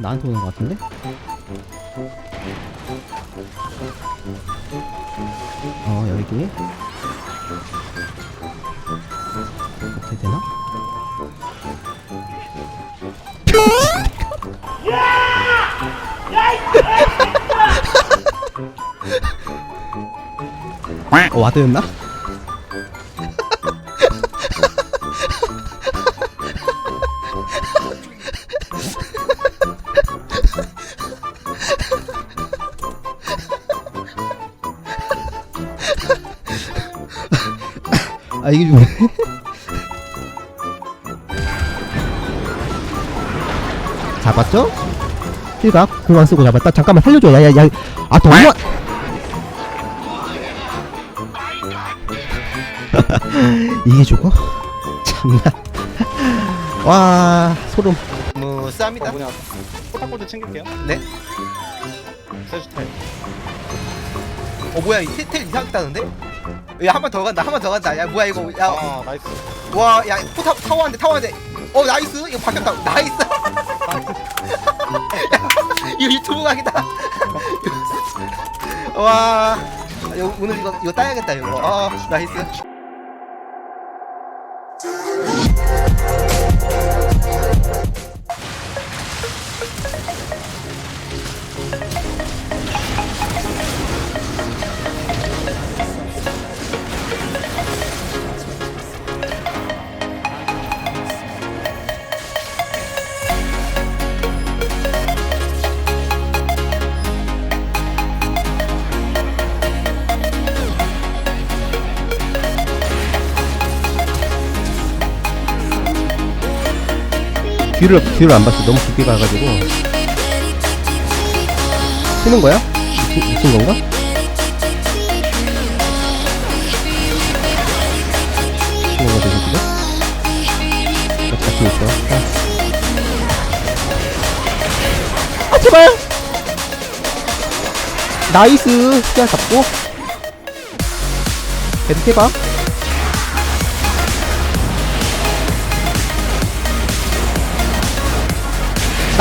나한테 오는 것 같은데? 어 여기 어떻게 되나? 어, 와드였나? 아 이게 좀 잡았죠? 필각 공안 쓰고 잡았다? 잠깐만 살려줘. 야야야. 아 너무 이게 죽어? 참나. 와 소름. 무쌉니다. 어, 뭐냐? 포탑골드 챙길게요. 네? 세주텔. 어 뭐야 이 텔 이상하다는데? 야한 번 더 간다 한 번 더 간다. 야 뭐야 이거. 아 나이스. 야와야 포탑 타워 한대 타워 한대 어 나이스. 이거 바뀌었다. 나이스. 이거 유튜브 각이다. 와. 이거 오늘 이거 이거 따야겠다 이거. 어 나이스 뒤를 뒤를 안 봤어. 너무 깊게 가가지고. 치는 거야? 미친, 건가? 건가 되게 지금? 같이 있어. 아 제발! 나이스! 시야 잡고. 계속 해봐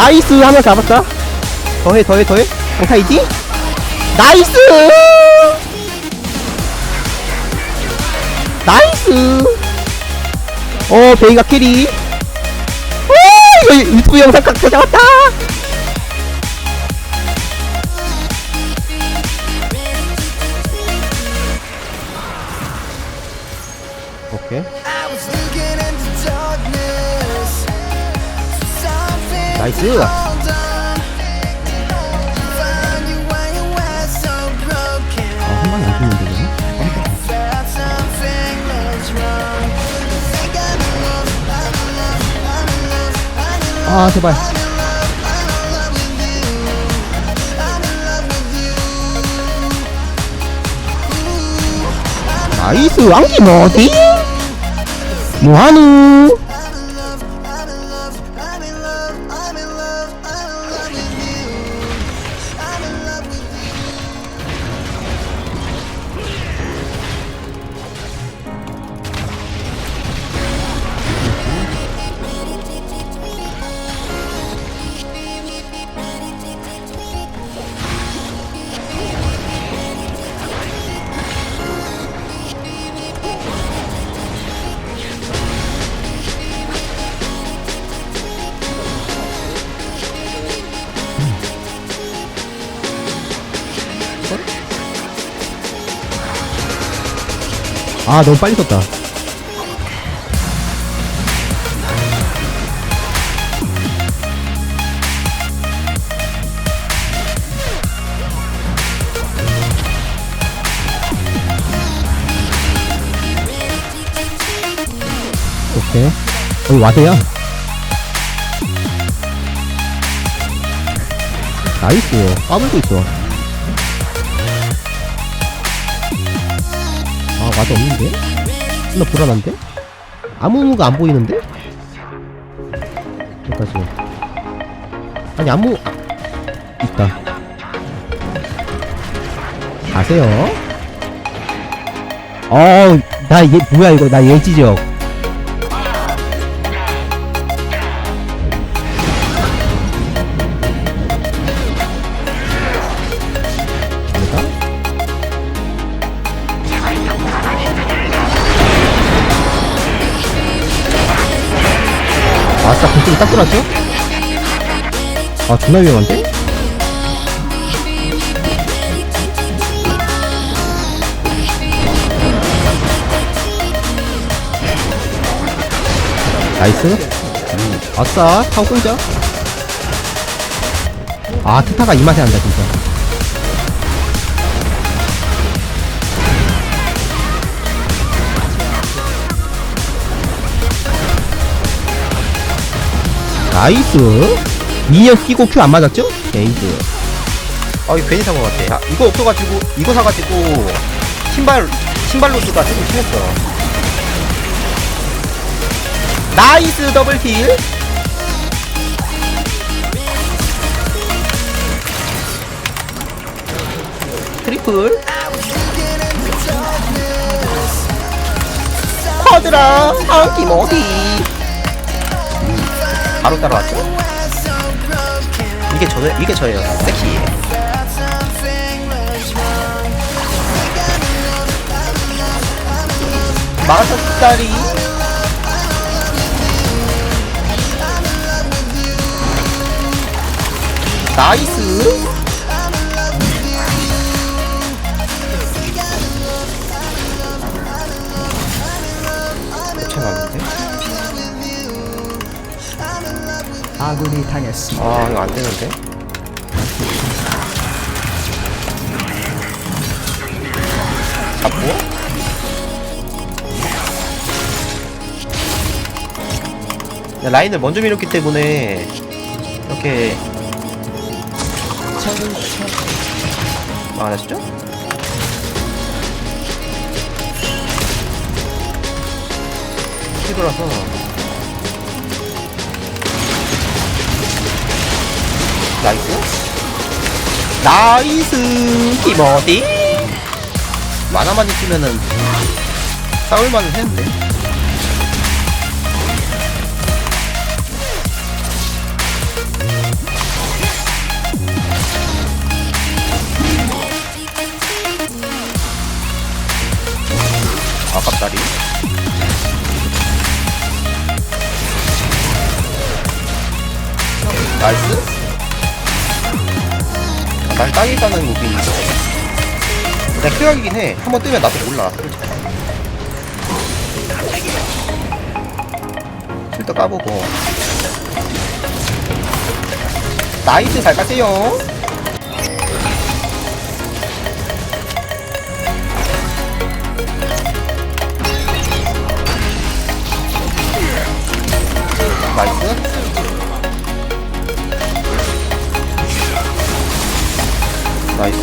나이스 하나 잡았다. 더해 더해 더해. 강타 있지? 나이스! 나이스! 어 베이가 캐리. 오 이거 유튜브 영상 각자 잡았다 나이스. 아한 방에 안아 제발. 나이스 왕기 뭐지? 뭐하누 아 너무 빨리 썼다. 오케이. 여기 와드야 나이스. 까불고 있어 아 와드 없는데? 나 불안한데? 아무가 안 보이는데? 여기까지 아니 아무 아, 있다 가세요 어나 얘 뭐야 이거 나 예지적 딱 들어왔죠? 아 존나 위험한데? 나이스 음, 아싸 타고 끌자 아 트타가 이 맛에 한다 진짜 나이스. 미니언 끼고 큐안 맞았죠? 게이드 아 이거 괜히 산 것 같아. 야, 이거 없어가지고 이거 사가지고 신발 신발 로스가 조금 심했어. 나이스 더블킬. 트리플. 쿼드라 한팀 어디 바로 따라왔죠? 이게 저 이게 저예요. 섹시. 마라톤 다리. 나이스 아군이 당했습니다. 아 이거 안 되는데? 잡고 야, 라인을 먼저 밀었기 때문에 이렇게 막아냈죠? 뒤돌아서 나이스. 나이스. 티모티 만화만 있으면은 싸울만은 했는데 날 가는 무빙이 있어. 내가 쾌약이긴 해. 한 번 뜨면 나도 몰라. 실도 까보고. 나이스 잘 가세요. 나이스.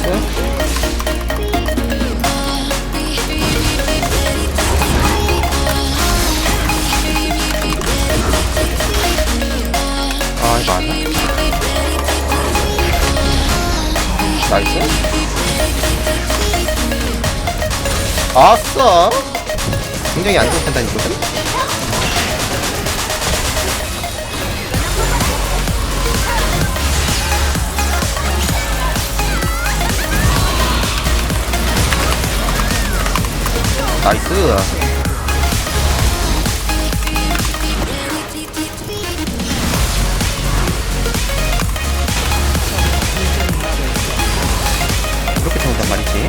아, 이거 아니야? 나이스. 아싸! 굉장히 안 좋은 판단이거든? 나이스. 이렇게 통한단 말이지.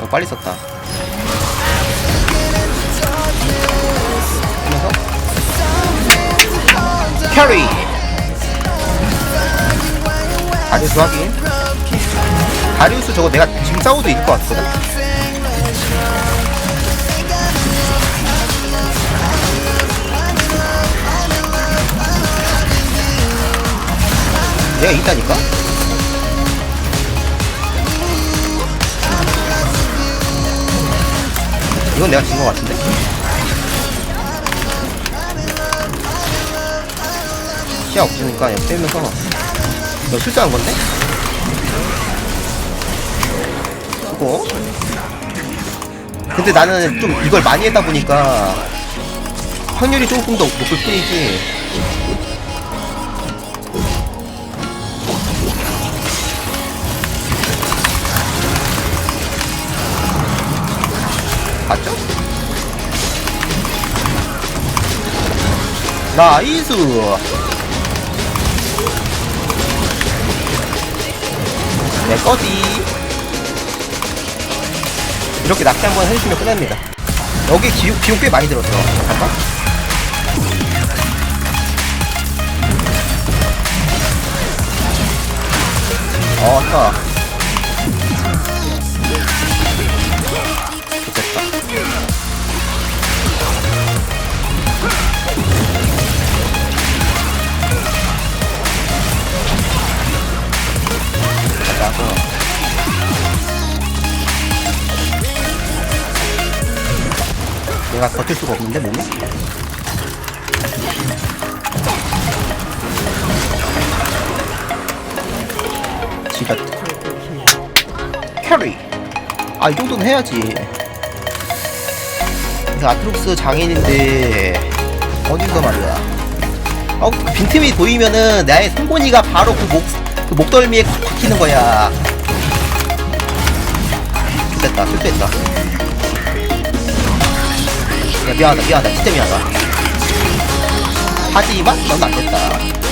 어, 빨리 썼다. 캐리 다리우스 확인. 다리우스 저거 내가 지금 싸워도 이길 것 같거든. 내가 있다니까? 이건 내가 진 것 같은데 피아 없으니까 옆에 있면서 너 실수한 건데? 그거? 근데 나는 좀 이걸 많이 했다 보니까 확률이 조금 더 높을 뿐이지 맞죠? 나이스 내 거지. 이렇게 낚시 한번 해주시면 끝납니다. 여기 기운, 기운 꽤 많이 들었어 잠깐. 어, 좋 내가 버틸 수가 없는데, 몸이? 지렸다. 캐리. 아, 이 정도는 해야지. 아트록스 장인인데, 어딘가 말이야. 어, 빈틈이 보이면은 나의 송곳니가 바로 그 목, 그 목덜미에 콱 박히는 거야. 됐다, 실수했다. 야, 미안하다, 미안하다, 진짜 미안하다. 하지만, 넌 안 됐다.